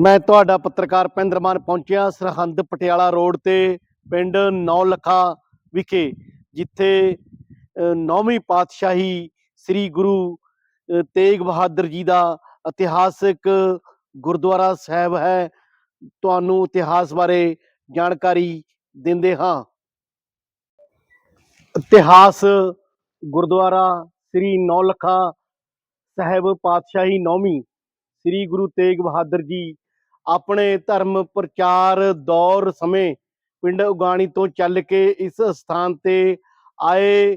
ਮੈਂ ਤੁਹਾਡਾ ਪੱਤਰਕਾਰ ਪਿੰਦਰਮਾਨ ਪਹੁੰਚਿਆ ਸਰਹੰਦ ਪਟਿਆਲਾ ਰੋਡ ਤੇ ਪਿੰਡ ਨੌਲੱਖਾ ਵਿਖੇ, ਜਿੱਥੇ ਨੌਵੀਂ ਪਾਤਸ਼ਾਹੀ ਸ੍ਰੀ ਗੁਰੂ ਤੇਗ ਬਹਾਦਰ ਜੀ ਦਾ ਇਤਿਹਾਸਕ ਗੁਰਦੁਆਰਾ ਸਾਹਿਬ ਹੈ। ਤੁਹਾਨੂੰ ਇਤਿਹਾਸ ਬਾਰੇ ਜਾਣਕਾਰੀ ਦਿੰਦੇ ਹਾਂ। ਇਤਿਹਾਸ ਗੁਰਦੁਆਰਾ ਸ੍ਰੀ ਨੌਲੱਖਾ ਸਾਹਿਬ ਪਾਤਸ਼ਾਹੀ ਨੌਵੀਂ ਸ੍ਰੀ ਗੁਰੂ ਤੇਗ ਬਹਾਦਰ ਜੀ ਆਪਣੇ ਧਰਮ ਪ੍ਰਚਾਰ ਦੌਰ ਸਮੇਂ ਪਿੰਡ ਉਗਾਣੀ ਤੋਂ ਚੱਲ ਕੇ ਇਸ ਸਥਾਨ ਤੇ ਆਏ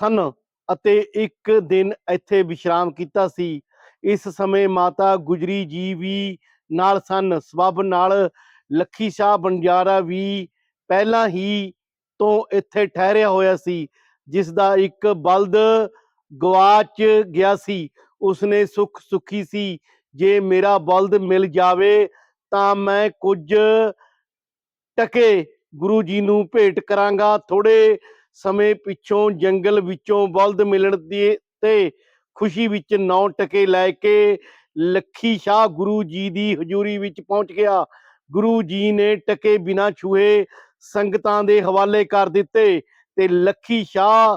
ਸਨ ਅਤੇ ਇੱਕ ਦਿਨ ਇੱਥੇ ਵਿਸ਼ਰਾਮ ਕੀਤਾ ਸੀ। ਇਸ ਸਮੇਂ ਮਾਤਾ ਗੁਜਰੀ ਜੀ ਵੀ ਨਾਲ ਸਨ। ਸਬਬ ਨਾਲ ਲੱਖੀ ਸ਼ਾਹ ਬੰਜਾਰਾ ਵੀ ਪਹਿਲਾਂ ਹੀ ਤੋਂ ਇੱਥੇ ਠਹਿਰਿਆ ਹੋਇਆ ਸੀ ਜਿਸ ਦਾ ਇੱਕ ਬਲਦ ਗਵਾਚ ਗਿਆ ਸੀ। ਉਸਨੇ ਸੁੱਖ ਸੁਖੀ ਸੀ ਜੇ ਮੇਰਾ ਬਲਦ ਮਿਲ ਜਾਵੇ ਤਾਂ ਮੈਂ ਕੁਝ ਟਕੇ ਗੁਰੂ ਜੀ ਨੂੰ ਭੇਟ ਕਰਾਂਗਾ। ਥੋੜੇ ਸਮੇਂ ਪਿੱਛੋਂ ਜੰਗਲ ਵਿੱਚੋਂ ਬਲਦ ਮਿਲਣ ਦੀ ਤੇ ਖੁਸ਼ੀ ਵਿੱਚ ਨੌ ਟਕੇ ਲੈ ਕੇ ਲੱਖੀ ਸ਼ਾਹ ਗੁਰੂ ਜੀ ਦੀ ਹਜ਼ੂਰੀ ਵਿੱਚ ਪਹੁੰਚ ਗਿਆ। ਗੁਰੂ ਜੀ ਨੇ ਟਕੇ ਬਿਨਾਂ ਛੂਹੇ ਸੰਗਤਾਂ ਦੇ ਹਵਾਲੇ ਕਰ ਦਿੱਤੇ ਤੇ ਲੱਖੀ ਸ਼ਾਹ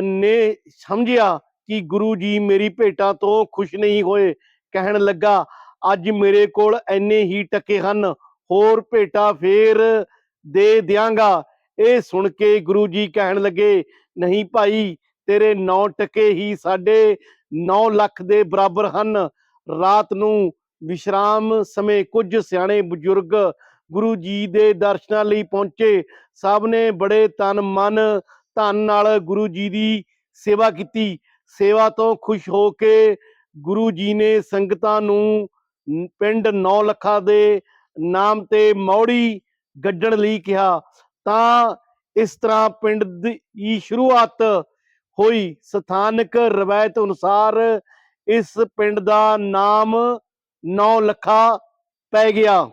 ਨੇ ਸਮਝਿਆ ਕਿ ਗੁਰੂ ਜੀ ਮੇਰੀ ਭੇਟਾਂ ਤੋਂ ਖੁਸ਼ ਨਹੀਂ ਹੋਏ। ਕਹਿਣ ਲੱਗਾ, ਅੱਜ ਮੇਰੇ ਕੋਲ ਐਨੇ ਹੀ ਟਕੇ ਹਨ, ਹੋਰ ਭੇਟਾ ਫੇਰ ਦੇ ਦਿਆਂਗਾ। ਇਹ ਸੁਣ ਕੇ ਗੁਰੂ ਜੀ ਕਹਿਣ ਲੱਗੇ, ਨਹੀਂ ਭਾਈ, ਤੇਰੇ 9 ਟਕੇ ਹੀ ਸਾਡੇ 9 ਲੱਖ ਦੇ ਬਰਾਬਰ ਹਨ। ਰਾਤ ਨੂੰ ਵਿਸ਼ਰਾਮ ਸਮੇਂ ਕੁਝ ਸਿਆਣੇ ਬਜ਼ੁਰਗ ਗੁਰੂ ਜੀ ਦੇ ਦਰਸ਼ਨਾਂ ਲਈ ਪਹੁੰਚੇ। ਸਭ ਨੇ ਬੜੇ ਤਨ ਮਨ ਧਨ ਨਾਲ ਗੁਰੂ ਜੀ ਦੀ ਸੇਵਾ ਕੀਤੀ। ਸੇਵਾ ਤੋਂ ਖੁਸ਼ ਹੋ ਕੇ ਗੁਰੂ ਜੀ ਨੇ ਸੰਗਤਾਂ ਨੂੰ ਪਿੰਡ ਨੌ ਲੱਖਾਂ ਦੇ ਨਾਮ ਤੇ ਮੌੜੀ ਗੱਡਣ ਲਈ ਕਿਹਾ। ਤਾਂ ਇਸ ਤਰ੍ਹਾਂ ਪਿੰਡ ਦੀ ਸ਼ੁਰੂਆਤ ਹੋਈ। ਸਥਾਨਕ ਰਵਾਇਤ ਅਨੁਸਾਰ ਇਸ ਪਿੰਡ ਦਾ ਨਾਮ ਨੌ ਲੱਖਾ ਪੈ ਗਿਆ।